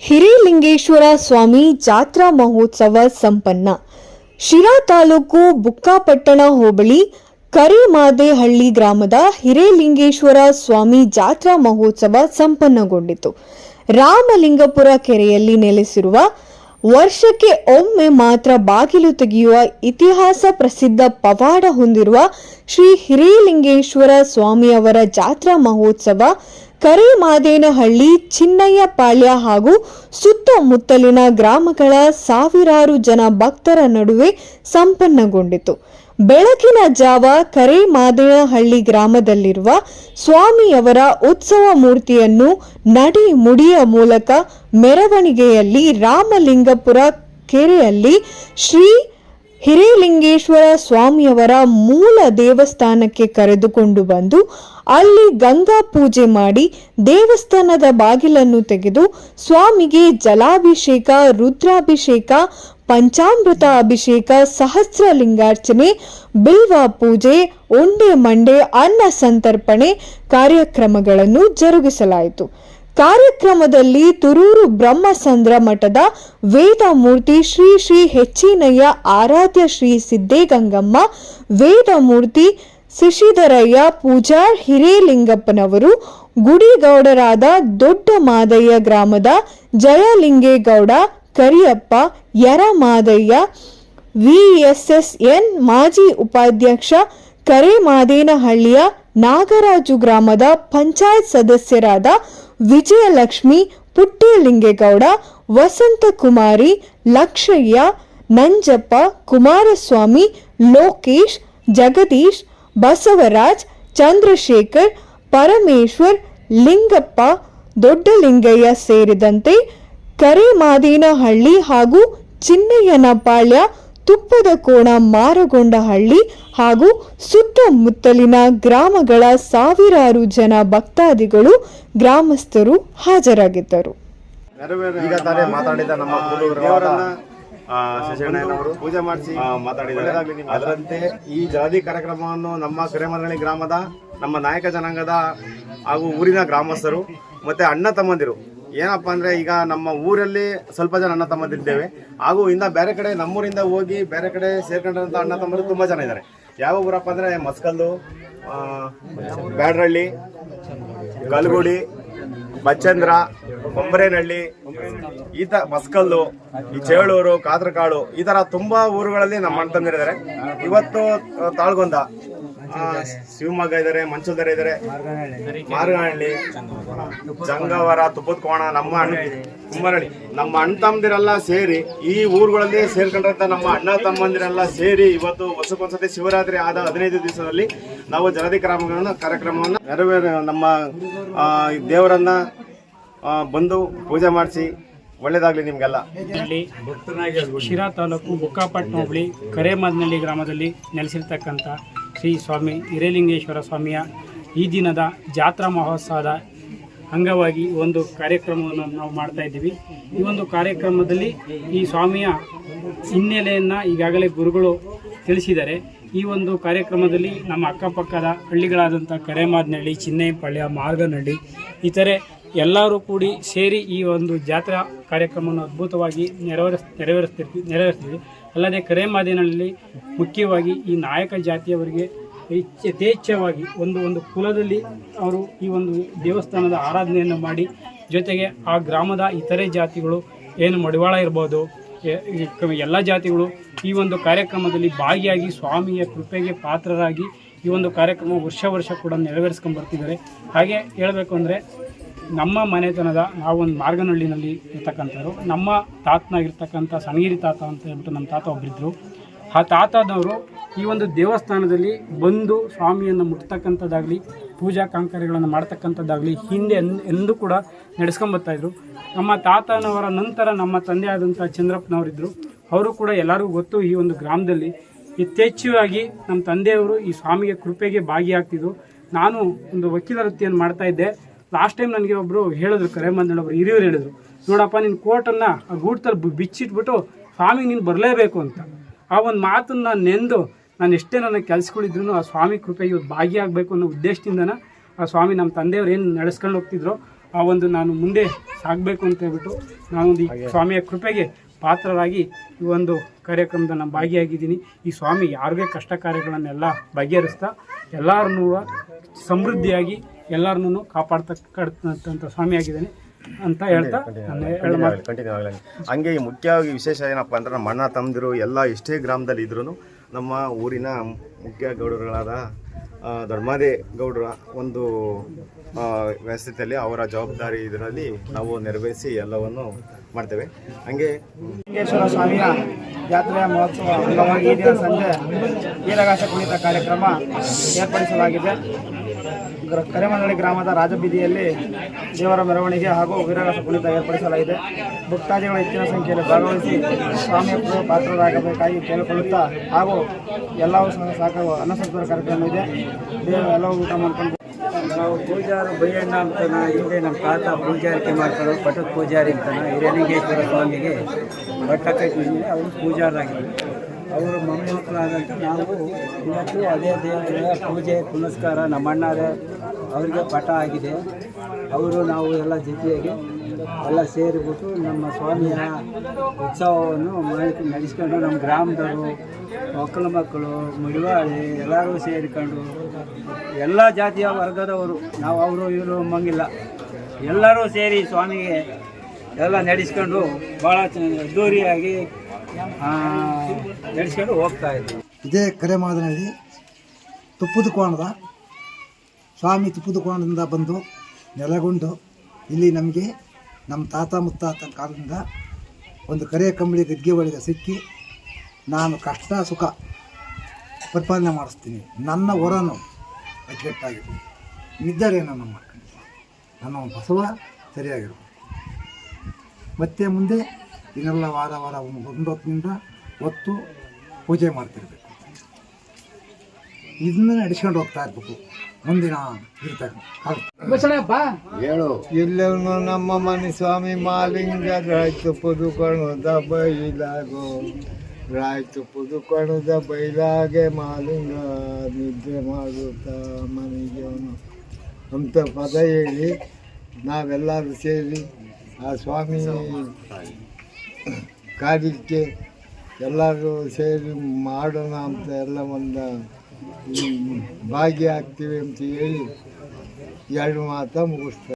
ಹಿರೇಲಿಂಗೇಶ್ವರ ಸ್ವಾಮಿ ಜಾತ್ರಾ ಮಹೋತ್ಸವ ಸಂಪನ್ನ. ಶಿರಾ ತಾಲೂಕು ಬುಕ್ಕಾಪಟ್ಟಣ ಹೋಬಳಿ, ಕರಿಮಾದೇಹಳ್ಳಿ ಗ್ರಾಮದ ಹಿರೇಲಿಂಗೇಶ್ವರ ಸ್ವಾಮಿ ಜಾತ್ರಾ ಮಹೋತ್ಸವ ಸಂಪನ್ನಗೊಂಡಿತು. ರಾಮಲಿಂಗಪುರ ಕೆರೆಯಲ್ಲಿ ನೆಲೆಸಿರುವ ವರ್ಷಕ್ಕೆ ಒಮ್ಮೆ ಮಾತ್ರ ಬಾಗಿಲು ತೆಗೆಯುವ ಇತಿಹಾಸ ಪ್ರಸಿದ್ಧ ಪವಾಡ ಹೊಂದಿರುವ ಶ್ರೀ ಹಿರೇಲಿಂಗೇಶ್ವರ ಸ್ವಾಮಿಯವರ ಜಾತ್ರಾ ಮಹೋತ್ಸವ ಕರಿಮಾದೇನಹಳ್ಳಿ, ಚಿನ್ನಯ್ಯ ಪಾಳ್ಯ ಹಾಗೂ ಸುತ್ತಮುತ್ತಲಿನ ಗ್ರಾಮಗಳ ಸಾವಿರಾರು ಜನ ಭಕ್ತರ ನಡುವೆ ಸಂಪನ್ನಗೊಂಡಿತು. ಬೆಳಕಿನ ಜಾವ ಕರೇಮಾದೇನಹಳ್ಳಿ ಗ್ರಾಮದಲ್ಲಿರುವ ಸ್ವಾಮಿಯವರ ಉತ್ಸವ ಮೂರ್ತಿಯನ್ನು ನಡಿ ಮುಡಿಯ ಮೂಲಕ ಮೆರವಣಿಗೆಯಲ್ಲಿ ರಾಮಲಿಂಗಪುರ ಕೆರೆಯಲ್ಲಿ ಶ್ರೀ ಹಿರೇಲಿಂಗೇಶ್ವರ ಸ್ವಾಮಿಯವರ ಮೂಲ ದೇವಸ್ಥಾನಕ್ಕೆ ಕರೆದುಕೊಂಡು ಬಂದು ಅಲ್ಲಿ ಗಂಗಾ ಪೂಜೆ ಮಾಡಿ ದೇವಸ್ಥಾನದ ಬಾಗಿಲನ್ನು ತೆಗೆದು ಸ್ವಾಮಿಗೆ ಜಲಾಭಿಷೇಕ, ರುದ್ರಾಭಿಷೇಕ, ಪಂಚಾಮೃತ ಅಭಿಷೇಕ, ಸಹಸ್ರಲಿಂಗಾರ್ಚನೆ, ಬಿಲ್ವ ಪೂಜೆ, ಉಂಡೆ ಮಂಡೆ, ಅನ್ನ ಸಂತರ್ಪಣೆ ಕಾರ್ಯಕ್ರಮಗಳನ್ನು ಜರುಗಿಸಲಾಯಿತು. ಕಾರ್ಯಕ್ರಮದಲ್ಲಿ ತುರೂರು ಬ್ರಹ್ಮಸಂದ್ರ ಮಠದ ವೇದಮೂರ್ತಿ ಶ್ರೀ ಶ್ರೀ ಹೆಚ್ಚಿನಯ್ಯ ಆರಾಧ್ಯ ಶ್ರೀ ಸಿದ್ದೇಗಂಗಮ್ಮ, ವೇದಮೂರ್ತಿ ಶಿಶಿಧರಯ್ಯ ಪೂಜಾರ್ ಹಿರೇಲಿಂಗಪ್ಪನವರು, ಗುಡಿಗೌಡರಾದ ದೊಡ್ಡ ಮಾದಯ್ಯ ಗ್ರಾಮದ ಜಯಲಿಂಗೇಗೌಡ, ಕರಿಯಪ್ಪ, ಯರಮಾದಯ್ಯ, ವಿಎಸ್ಎಸ್ಎನ್ ಮಾಜಿ ಉಪಾಧ್ಯಕ್ಷ ಕರೇಮಾದೇನಹಳ್ಳಿಯ ನಾಗರಾಜು ಗ್ರಾಮದ ಪಂಚಾಯತ್ ಸದಸ್ಯರಾದ ವಿಜಯಲಕ್ಷ್ಮಿ, ಪುಟ್ಟೇಲಿಂಗೇಗೌಡ, ವಸಂತಕುಮಾರಿ, ಲಕ್ಷಯ್ಯ, ನಂಜಪ್ಪ, ಕುಮಾರಸ್ವಾಮಿ, ಲೋಕೇಶ್, ಜಗದೀಶ್ ಬಸವರಾಜ್, ಚಂದ್ರಶೇಖರ್, ಪರಮೇಶ್ವರ್, ಲಿಂಗಪ್ಪ, ದೊಡ್ಡಲಿಂಗಯ್ಯ ಸೇರಿದಂತೆ ಕರೇಮಾದೇನಹಳ್ಳಿ ಹಾಗೂ ಚಿನ್ನಯ್ಯನಪಾಳ್ಯ ತುಪ್ಪದ ಕೋಣ ಮಾರಗೊಂಡಹಳ್ಳಿ ಹಾಗೂ ಸುತ್ತಮುತ್ತಲಿನ ಗ್ರಾಮಗಳ ಸಾವಿರಾರು ಜನ ಭಕ್ತಾದಿಗಳು ಗ್ರಾಮಸ್ಥರು ಹಾಜರಾಗಿದ್ದರು. ಈಗ ತಾನೇ ಮಾತಾಡಿದ ನಮ್ಮ ಶಶಿಯಣ್ಣನವರು ಪೂಜೆ ಮಾಡಿಸಿ ಮಾತಾಡಿದ್ದಾರೆ. ಅದರಂತೆ ಈ ಜಲಧಿ ಕಾರ್ಯಕ್ರಮವನ್ನು ನಮ್ಮ ಕರೆಮರಳಿ ಗ್ರಾಮದ ನಮ್ಮ ನಾಯಕ ಜನಾಂಗದ ಹಾಗೂ ಊರಿನ ಗ್ರಾಮಸ್ಥರು ಮತ್ತೆ ಅಣ್ಣ ತಮ್ಮಂದಿರು. ಏನಪ್ಪ ಅಂದರೆ ಈಗ ನಮ್ಮ ಊರಲ್ಲಿ ಸ್ವಲ್ಪ ಜನ ಅಣ್ಣ ತಮ್ಮಂದಿದ್ದೇವೆ ಹಾಗೂ ಇನ್ನು ಬೇರೆ ಕಡೆ ನಮ್ಮೂರಿಂದ ಹೋಗಿ ಬೇರೆ ಕಡೆ ಸೇರ್ಕೊಂಡಂತ ಅಣ್ಣ ತಮ್ಮರು ತುಂಬಾ ಜನ ಇದ್ದಾರೆ. ಯಾವ ಊರಪ್ಪ ಅಂದರೆ ಮಸ್ಕಲ್ಲು ಬ್ಯಾಡ್ರಳ್ಳಿ ಕಲ್ಗುಡಿ ಬಚ್ಚಂದ್ರ ಕೊಂಬರೇನಹಳ್ಳಿ ಈತ ಬಸ್ಕಲ್ಲು ಮಸ್ಕಲ್ಲು, ಈ ಚೇಳೂರು, ಕಾದ್ರಕಾಳು, ಈ ತರ ತುಂಬಾ ಊರುಗಳಲ್ಲಿ ನಮ್ಮ ಅಣ್ಣ ಇವತ್ತು ತಾಳ್ಗೊಂದ ಶಿವಮೊಗ್ಗ ಇದ್ದಾರೆ ಮಂಚಲ್ದರ ಇದ್ದಾರೆ ಮಾರ್ಗನಹಳ್ಳಿ, ಜಂಗವರ ತುಪ್ಪದ ಕೋಣ ನಮ್ಮ ಅಣ್ಣ ಕುಂಬರಹಳ್ಳಿ ನಮ್ಮ ಅಣ್ಣ ತಮ್ಮದಿರೆಲ್ಲ ಸೇರಿ, ಈ ಊರುಗಳಲ್ಲಿ ಸೇರ್ಕೊಂಡಿರಂತ ನಮ್ಮ ಅಣ್ಣ ತಮ್ಮಂದಿರೆಲ್ಲ ಸೇರಿ ಇವತ್ತು ವರ್ಷಕ್ಕೊಂದ್ಸತಿ ಶಿವರಾತ್ರಿ ಆದ ಹದಿನೈದು ದಿವಸದಲ್ಲಿ ನಾವು ಜಲದಿ ಕ್ರಮಗಳನ್ನು ಕಾರ್ಯಕ್ರಮವನ್ನು ನೆರವೇರ, ನಮ್ಮ ದೇವರನ್ನ ಬಂದು ಪೂಜೆ ಮಾಡಿಸಿ ಒಳ್ಳೇದಾಗ್ಲಿ ನಿಮ್ಗೆಲ್ಲ. ಇಲ್ಲಿ ಶಿರಾ ತಾಲೂಕು ಬುಕ್ಕಾಪಟ್ಟಣ ಹೋಬಳಿ, ಕರೇಮದ್ನಳ್ಳಿ ಗ್ರಾಮದಲ್ಲಿ ನೆಲೆಸಿರ್ತಕ್ಕಂಥ ಶ್ರೀ ಸ್ವಾಮಿ ಹಿರೇಲಿಂಗೇಶ್ವರ ಸ್ವಾಮಿಯ ಈ ದಿನದ ಜಾತ್ರಾ ಮಹೋತ್ಸವದ ಅಂಗವಾಗಿ ಒಂದು ಕಾರ್ಯಕ್ರಮವನ್ನು ನಾವು ಮಾಡ್ತಾ ಇದ್ದೀವಿ. ಈ ಒಂದು ಕಾರ್ಯಕ್ರಮದಲ್ಲಿ ಈ ಸ್ವಾಮಿಯ ಹಿನ್ನೆಲೆಯನ್ನು ಈಗಾಗಲೇ ಗುರುಗಳು ತಿಳಿಸಿದ್ದಾರೆ. ಈ ಒಂದು ಕಾರ್ಯಕ್ರಮದಲ್ಲಿ ನಮ್ಮ ಅಕ್ಕಪಕ್ಕದ ಹಳ್ಳಿಗಳಾದಂಥ ಕರೆಮಾದನಹಳ್ಳಿ ಚಿನ್ನೈಪಾಳ್ಯ ಮಾರ್ಗನಹಳ್ಳಿ ಇತರೆ ಎಲ್ಲರೂ ಕೂಡಿ ಸೇರಿ ಈ ಒಂದು ಜಾತ್ರಾ ಕಾರ್ಯಕ್ರಮವನ್ನು ಅದ್ಭುತವಾಗಿ ನೆರವೇರಿಸ್ ನೆರವೇರಿಸ್ತಿರ್ತೀವಿ ನೆರವೇರಿಸ್ತೀವಿ. ಅಲ್ಲದೆ ಕರೆಮಾದಿನಲ್ಲಿ ಮುಖ್ಯವಾಗಿ ಈ ನಾಯಕ ಜಾತಿಯವರಿಗೆ ಯಥೇಚ್ಛವಾಗಿ ಒಂದು ಒಂದು ಕುಲದಲ್ಲಿ ಅವರು ಈ ಒಂದು ದೇವಸ್ಥಾನದ ಆರಾಧನೆಯನ್ನು ಮಾಡಿ ಜೊತೆಗೆ ಆ ಗ್ರಾಮದ ಇತರೆ ಜಾತಿಗಳು ಏನು ಮಡಿವಾಳ ಇರ್ಬೋದು ಎಲ್ಲ ಜಾತಿಗಳು ಈ ಒಂದು ಕಾರ್ಯಕ್ರಮದಲ್ಲಿ ಭಾಗಿಯಾಗಿ ಸ್ವಾಮಿಯ ಕೃಪೆಗೆ ಪಾತ್ರರಾಗಿ ಈ ಒಂದು ಕಾರ್ಯಕ್ರಮ ವರ್ಷ ವರ್ಷ ಕೂಡ ನೆರವೇರಿಸ್ಕೊಂಡು ಬರ್ತಿದ್ದಾರೆ. ಹಾಗೆ ಹೇಳಬೇಕು ಅಂದರೆ ನಮ್ಮ ಮನೆತನದ ನಾವೊಂದು ಮಾರ್ಗನಹಳ್ಳಿನಲ್ಲಿ ಇರ್ತಕ್ಕಂಥವ್ರು, ನಮ್ಮ ತಾತನಾಗಿರ್ತಕ್ಕಂಥ ಸಣಗಿರಿ ತಾತ ಅಂತ ಹೇಳ್ಬಿಟ್ಟು ನಮ್ಮ ತಾತ ಒಬ್ಬರಿದ್ದರು ಆ ತಾತದವರು ಈ ಒಂದು ದೇವಸ್ಥಾನದಲ್ಲಿ ಬಂದು ಸ್ವಾಮಿಯನ್ನು ಮುಟ್ತಕ್ಕಂಥದ್ದಾಗಲಿ ಪೂಜಾ ಕಾಂಕರ್ಯಗಳನ್ನು ಮಾಡ್ತಕ್ಕಂಥದ್ದಾಗಲಿ, ಹಿಂದೆ ಎಂದು ಕೂಡ ನಡೆಸ್ಕೊಂಬರ್ತಾಯಿದ್ರು ನಮ್ಮ ತಾತನವರ ನಂತರ ನಮ್ಮ ತಂದೆ ಆದಂಥ ಚಂದ್ರಪ್ಪನವರಿದ್ದರು ಅವರು ಕೂಡ ಎಲ್ಲರಿಗೂ ಗೊತ್ತು, ಈ ಒಂದು ಗ್ರಾಮದಲ್ಲಿ ಯಥೇಚ್ಛವಾಗಿ ನಮ್ಮ ತಂದೆಯವರು ಈ ಸ್ವಾಮಿಗೆ ಕೃಪೆಗೆ ಭಾಗಿಯಾಗ್ತಿದ್ರು. ನಾನು ಒಂದು ವಕೀಲ ವೃತ್ತಿಯನ್ನು ಮಾಡ್ತಾ ಇದ್ದೆ. ಲಾಸ್ಟ್ ಟೈಮ್ ನನಗೆ ಒಬ್ಬರು ಹೇಳಿದ್ರು, ಕರೆ ಒಬ್ರು ಹಿರಿಯರು ಹೇಳಿದರು. ನೋಡಪ್ಪ ನಿನ್ನ ಕೋರ್ಟನ್ನು ಆ ಗೂಡ್ತಲ್ಲಿ ಬಿ- ಬಿಚ್ಚಿಟ್ಬಿಟ್ಟು ಸ್ವಾಮಿಗೆ ನೀನು ಬರಲೇಬೇಕು ಅಂತ. ಆ ಒಂದು ಮಾತನ್ನು ನೆಂದು ನಾನು ಎಷ್ಟೇ ನನ್ನ ಕೆಲಸಗಳಿದ್ರು ಆ ಸ್ವಾಮಿ ಕೃಪೆ ಇವತ್ತು ಭಾಗಿಯಾಗಬೇಕು ಅನ್ನೋ ಉದ್ದೇಶದಿಂದನ ಆ ಸ್ವಾಮಿ ನಮ್ಮ ತಂದೆಯವ್ರು ಏನು ನಡೆಸ್ಕೊಂಡು ಹೋಗ್ತಿದ್ರು ಆ ಒಂದು ನಾನು ಮುಂದೆ ಸಾಗಬೇಕು ಅಂತ ಹೇಳ್ಬಿಟ್ಟು ನಾನು ಈ ಸ್ವಾಮಿಯ ಕೃಪೆಗೆ ಪಾತ್ರರಾಗಿ ಈ ಒಂದು ಕಾರ್ಯಕ್ರಮದ ನಾನು ಭಾಗಿಯಾಗಿದ್ದೀನಿ. ಈ ಸ್ವಾಮಿ ಯಾರಿಗೆ ಕಷ್ಟ ಕಾರ್ಯಗಳನ್ನೆಲ್ಲ ಬಗೆಹರಿಸ್ತಾ ಎಲ್ಲರನ್ನೂ ಸಮೃದ್ಧಿಯಾಗಿ ಎಲ್ಲರನ್ನೂ ಕಾಪಾಡ್ತಕ್ಕಂಥ ಸ್ವಾಮಿ ಆಗಿದ್ದಾನೆ ಅಂತ ಹೇಳ್ತಾ ನಾನು ಕಂಟಿನ್ಯೂ ಆಗಲಿ ಹಂಗೆ ಈ ಮುಖ್ಯವಾಗಿ ವಿಶೇಷ ಏನಪ್ಪ ಅಂದ್ರೆ ನಮ್ಮ ಅಣ್ಣ ತಮ್ಮದಿರು ಎಲ್ಲ ಎಷ್ಟೇ ಗ್ರಾಮದಲ್ಲಿ ಇದ್ರೂ ನಮ್ಮ ಊರಿನ ಮುಖ್ಯ ಗೌಡರುಗಳಾದ ಧರ್ಮಾದಿ ಗೌಡರ ಒಂದು ವ್ಯವಸ್ಥೆಯಲ್ಲಿ ಅವರ ಜವಾಬ್ದಾರಿ ಇದರಲ್ಲಿ ನಾವು ನೆರವೇರಿಸಿ ಎಲ್ಲವನ್ನು ಮಾಡ್ತೇವೆ. ಹಂಗೆ ಲಿಂಗೇಶ್ವರ ಸ್ವಾಮಿಯ ಜಾತ್ರೆಯ ಮಹೋತ್ಸವ ಅಂಗವಾಗಿ ಈ ದಿನ ಸಂಜೆ ವೀರಗಾಸ ಕುಣಿತ ಕಾರ್ಯಕ್ರಮ ಏರ್ಪಡಿಸಲಾಗಿದೆ. ಕರೆಮನಹಳ್ಳಿ ಗ್ರಾಮದ ರಾಜಬೀದಿಯಲ್ಲಿ ದೇವರ ಮೆರವಣಿಗೆ ಹಾಗೂ ವೀರಗಾಸ ಕುಣಿತ ಏರ್ಪಡಿಸಲಾಗಿದೆ. ಭಕ್ತಾದಿಗಳು ಹೆಚ್ಚಿನ ಸಂಖ್ಯೆಯಲ್ಲಿ ಭಾಗವಹಿಸಿ ಸ್ವಾಮಿಯ ಪಾತ್ರರಾಗಬೇಕಾಗಿ ಕೇಳಿಕೊಳ್ಳುತ್ತಾ ಹಾಗೂ ಎಲ್ಲವೂ ಸಹ ಸಾಕು ಅನ್ನಸಂತರ ಕಾರ್ಯಕ್ರಮ ಇದೆ. ದೇವರು ಎಲ್ಲವೂ ಊಟ ಮಾಡ್ಕೊಂಡು ನಾವು ಪೂಜಾರು ಬೈಯಣ್ಣ ಅಂತ ಹಿಂದೆ ನಮ್ಮ ತಾತ ಪೂಜಾರಿಕೆ ಮಾಡ್ತಾರೆ ಪಟ್ಟದ ಪೂಜಾರಿ ಅಂತ ಹಿರೇಲಿಂಗೇಶ್ವರ ಸ್ವಾಮಿಗೆ ಪಟ್ಟ ಅವರು ಪೂಜಾರಾಗಿದ್ದರು ಅವರು ಮೊಮ್ಮಕ್ಕಳಾದಂಥ ನಾವು ಇವತ್ತು ಅದೇ ದೇವರ ಪೂಜೆ, ಪುನಸ್ಕಾರ ನಮ್ಮ ಅಣ್ಣರೇ ಅವರಿಗೆ ಪಟ ಆಗಿದೆ. ಅವರು ನಾವು ಎಲ್ಲ ಜೊತೆಯಾಗಿ ಎಲ್ಲ ಸೇರಿಬಿಟ್ಟು ನಮ್ಮ ಸ್ವಾಮಿಯ ಉತ್ಸವವನ್ನು ಮಾಡಿ ನಡೆಸ್ಕೊಂಡು ನಮ್ಮ ಗ್ರಾಮದವರು, ಮಕ್ಕಳ ಮಕ್ಕಳು, ಮಡಿವಾಳಿ ಎಲ್ಲರೂ ಸೇರಿಕೊಂಡು ಎಲ್ಲ ಜಾತಿಯ ವರ್ಗದವರು, ನಾವು ಅವರು ಇವರು ಮಂಗಿಲ್ಲ ಎಲ್ಲರೂ ಸೇರಿ ಸ್ವಾಮಿಗೆ ಎಲ್ಲ ನಡೆಸ್ಕೊಂಡು ಭಾಳ ಅದ್ದೂರಿಯಾಗಿ ನಡೆಸ್ಕೊಂಡು ಹೋಗ್ತಾ ಇದ್ವಿ ಇದೇ ಕರೆಮಾದನಹಳ್ಳಿ ತುಪ್ಪದ ಕೋಣದ, ಸ್ವಾಮಿ ತುಪ್ಪದ ಕೋಣದಿಂದ ಬಂದು ನೆಲೆಗೊಂಡು ಇಲ್ಲಿ ನಮಗೆ ನಮ್ಮ ತಾತ ಮುತ್ತಾತನ ಕಾಲದಿಂದ ಒಂದು ಕರೆ ಕಂಬಳಿ ಗದ್ಗೆ ಒಳಗೆ ಸಿಕ್ಕಿ ನಾನು ಕಷ್ಟ ಸುಖ ಪರಿಪಾಲನೆ ಮಾಡಿಸ್ತೀನಿ. ನನ್ನ ಹೊರನು ಅಚ್ಚುಕಟ್ಟಾಗಿದೆ. ನಿದ್ದರೆ ನನ್ನ ಮಕ್ಕಳು. ನನ್ನ ಬಸವ ಸರಿಯಾಗಿರ್ಬೋದು ಮತ್ತೆ ಮುಂದೆ ಇದನ್ನೆಲ್ಲ ವಾರ ವಾರ ಒಂದು ಹೊತ್ತಿನಿಂದ ಹೊತ್ತು ಪೂಜೆ ಮಾಡ್ತಿರ್ಬೇಕು. ಇದನ್ನ ನಡೆಸ್ಕೊಂಡು ಹೋಗ್ತಾ ಇರ್ಬೇಕು. ಮುಂದಿನ ಹೇಳು. ಇಲ್ಲೆವನು ನಮ್ಮ ಮನೆ ಸ್ವಾಮಿ ಮಾಲಿಂಗ ರಾಯ್ತು ಪುದುಕಣದ ಬೈಲಾಗೋ. ರಾಯ್ತು ಪುದುಕೊಣದ ಬೈಲಾಗೆ ಮಾಲಿಂಗ ನಿದ್ರೆ ಮಾಡುತ್ತಾ ಮನೆಗೆ ಅವನು. ಅಂತ ಪದ ಹೇಳಿ ನಾವೆಲ್ಲರೂ ಸೇರಿ ಆ ಸ್ವಾಮಿ ಕಾರ್ಯಕ್ಕೆ ಎಲ್ಲರೂ ಸೇರಿ ಮಾಡೋಣ ಅಂತ ಎಲ್ಲ ಒಂದು ಭಾಗಿಯಾಗ್ತೀವಿ ಅಂತ ಹೇಳಿ ಎರಡು ಮಾತ ಮುಗಿಸ್ತಾರೆ.